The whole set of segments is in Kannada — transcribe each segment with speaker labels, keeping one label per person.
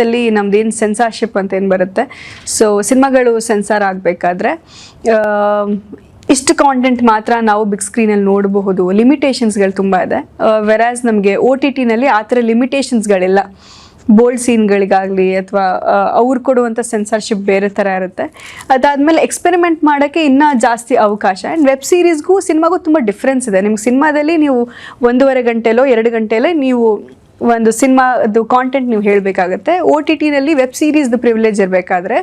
Speaker 1: ಸಿನಿಮಾದಲ್ಲಿ ನಮ್ದೇನು ಸೆನ್ಸಾರ್ಶಿಪ್ ಅಂತ ಏನು ಬರುತ್ತೆ? ಸೊ ಸಿನಿಮಾಗಳು ಸೆನ್ಸಾರ್ ಆಗಬೇಕಾದ್ರೆ ಇಷ್ಟು ಕಾಂಟೆಂಟ್ ಮಾತ್ರ ನಾವು ಬಿಗ್ ಸ್ಕ್ರೀನಲ್ಲಿ ನೋಡಬಹುದು. ಲಿಮಿಟೇಷನ್ಸ್ಗಳು ತುಂಬ ಇದೆ. ವೆರಾಸ್ ನಮಗೆ ಓ ಟಿ ಟಿನಲ್ಲಿ ಆ ಥರ ಲಿಮಿಟೇಷನ್ಸ್ಗಳಿಲ್ಲ ಬೋಲ್ಡ್ ಸೀನ್ಗಳಿಗಾಗಲಿ ಅಥವಾ ಅವ್ರು ಕೊಡುವಂಥ ಸೆನ್ಸಾರ್ಶಿಪ್ ಬೇರೆ ಥರ ಇರುತ್ತೆ. ಅದಾದಮೇಲೆ ಎಕ್ಸ್ಪೆರಿಮೆಂಟ್ ಮಾಡೋಕ್ಕೆ ಇನ್ನೂ ಜಾಸ್ತಿ ಅವಕಾಶ. ಆ್ಯಂಡ್ ವೆಬ್ ಸೀರೀಸ್ಗೂ ಸಿನಿಮಾಗೂ ತುಂಬ ಡಿಫ್ರೆನ್ಸ್ ಇದೆ. ನಿಮ್ಗೆ ಸಿನಿಮಾದಲ್ಲಿ ನೀವು ಒಂದೂವರೆ ಗಂಟೆಲೋ, ಎರಡು ಗಂಟೆಲೋ ನೀವು ಒಂದು ಸಿನಿಮಾದು ಕಾಂಟೆಂಟ್ ನೀವು ಹೇಳಬೇಕಾಗತ್ತೆ. ಓ ಟಿ ಟಿನಲ್ಲಿ ವೆಬ್ ಸೀರೀಸ್ದು ಪ್ರಿವಿಲೇಜ್ ಇರಬೇಕಾದ್ರೆ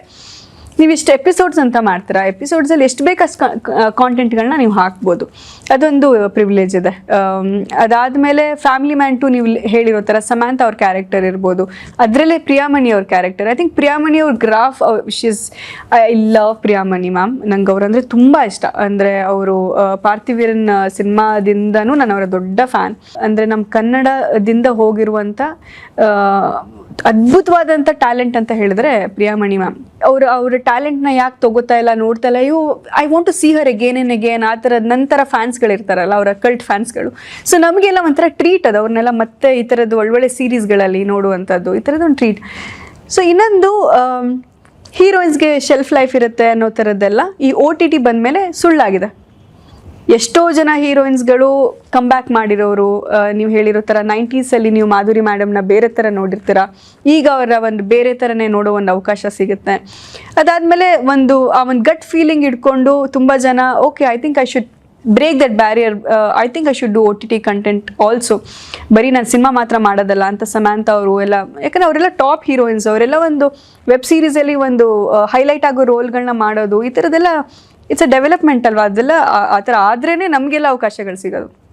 Speaker 1: ನೀವು ಇಷ್ಟು ಎಪಿಸೋಡ್ಸ್ ಅಂತ ಮಾಡ್ತೀರಾ? ಎಪಿಸೋಡ್ಸಲ್ಲಿ ಎಷ್ಟು ಬೇಕಷ್ಟು ಕಾಂಟೆಂಟ್ಗಳನ್ನ ನೀವು ಹಾಕ್ಬೋದು. ಅದೊಂದು ಪ್ರಿವಿಲೇಜ್ ಇದೆ. ಅದಾದ ಮೇಲೆ ಫ್ಯಾಮಿಲಿ ಮ್ಯಾನ್ ಟು ನೀವು ಹೇಳಿರೋ ಥರ ಸಮಾಂತ ಅವ್ರ ಕ್ಯಾರೆಕ್ಟರ್ ಇರ್ಬೋದು. ಅದರಲ್ಲೇ ಪ್ರಿಯಾಮಣಿ ಅವ್ರ ಕ್ಯಾರೆಕ್ಟರ್ ಐ ಥಿಂಕ್ ಪ್ರಿಯಾಮಣಿ ಅವ್ರ graph is I love Priyamani ma'am ನಂಗೆ ಅವರಂದ್ರೆ ತುಂಬ ಇಷ್ಟ. ಅಂದರೆ ಅವರು ಪಾರ್ಥಿವೀರನ್ ಸಿನಿಮಾದಿಂದನೂ ನಾನು ಅವರ ದೊಡ್ಡ ಫ್ಯಾನ್ ಅಂದರೆ ನಮ್ಮ ಕನ್ನಡದಿಂದ ಹೋಗಿರುವಂಥ ಅದ್ಭುತವಾದಂಥ ಟ್ಯಾಲೆಂಟ್ ಅಂತ ಹೇಳಿದ್ರೆ ಪ್ರಿಯಾಮಣಿ ಮ್ಯಾಮ್ ಅವರು, ಅವ್ರ ಟ್ಯಾಲೆಂಟ್ನ ಯಾಕೆ ತಗೋತಾ ಇಲ್ಲ ನೋಡ್ತಾ ಇಲ್ಲ. I want to see her again and again ಆ ಥರದ ನಂತರ ಫ್ಯಾನ್ಸ್ಗಳಿರ್ತಾರಲ್ಲ ಅವರ ಕಲ್ಟ್ ಫ್ಯಾನ್ಸ್ಗಳು ಸೊ ನಮಗೆಲ್ಲ ಒಂಥರ ಟ್ರೀಟ್ ಅದು. ಅವ್ರನ್ನೆಲ್ಲ ಮತ್ತೆ ಈ ಥರದ್ದು ಒಳ್ಳೊಳ್ಳೆ ಸೀರೀಸ್ಗಳಲ್ಲಿ ನೋಡುವಂಥದ್ದು, ಈ ಥರದ್ದು ಒಂದು ಟ್ರೀಟ್ ಸೊ ಇನ್ನೊಂದು ಹೀರೋಯಿನ್ಸ್ಗೆ ಶೆಲ್ಫ್ ಲೈಫ್ ಇರುತ್ತೆ ಅನ್ನೋ ಥರದ್ದೆಲ್ಲ ಈ ಓ ಟಿ ಟಿ ಬಂದಮೇಲೆ ಸುಳ್ಳಾಗಿದೆ. ಎಷ್ಟೋ ಜನ ಹೀರೋಯಿನ್ಸ್ಗಳು ಕಮ್ ಬ್ಯಾಕ್ ಮಾಡಿರೋರು ನೀವು ಹೇಳಿರೋ ಥರ ನೈಂಟೀಸಲ್ಲಿ ನೀವು ಮಾಧುರಿ ಮ್ಯಾಡಮ್ನ ಬೇರೆ ಥರ ನೋಡಿರ್ತೀರ. ಈಗ ಅವರ ಒಂದು ಬೇರೆ ಥರನೇ ನೋಡೋ ಒಂದು ಅವಕಾಶ ಸಿಗುತ್ತೆ. ಅದಾದಮೇಲೆ ಒಂದು, ಆ ಒಂದು ಗಟ್ ಫೀಲಿಂಗ್ ಇಟ್ಕೊಂಡು ತುಂಬ ಜನ okay I think I should break that barrier I think I should do O T T content also ಬರೀ ನಾನು ಸಿನಿಮಾ ಮಾತ್ರ ಮಾಡೋದಲ್ಲ, ಅಂತ ಸಮಾಂತ ಅವರು ಎಲ್ಲ, ಯಾಕಂದರೆ ಅವರೆಲ್ಲ ಟಾಪ್ ಹೀರೋಯಿನ್ಸ್ ಅವರೆಲ್ಲ ಒಂದು ವೆಬ್ ಸೀರೀಸಲ್ಲಿ ಒಂದು ಹೈಲೈಟ್ ಆಗೋ ರೋಲ್ಗಳನ್ನ ಮಾಡೋದು, ಈ ಥರದ್ದೆಲ್ಲ ಇಟ್ಸ್ ಅ ಡೆವಲಪ್ಮೆಂಟ್ ಅಲ್ವಾ? ಅದೆಲ್ಲ ಆ- ಥರ ಆದ್ರೇ ನಮಗೆಲ್ಲ ಅವಕಾಶಗಳು ಸಿಗೋದು.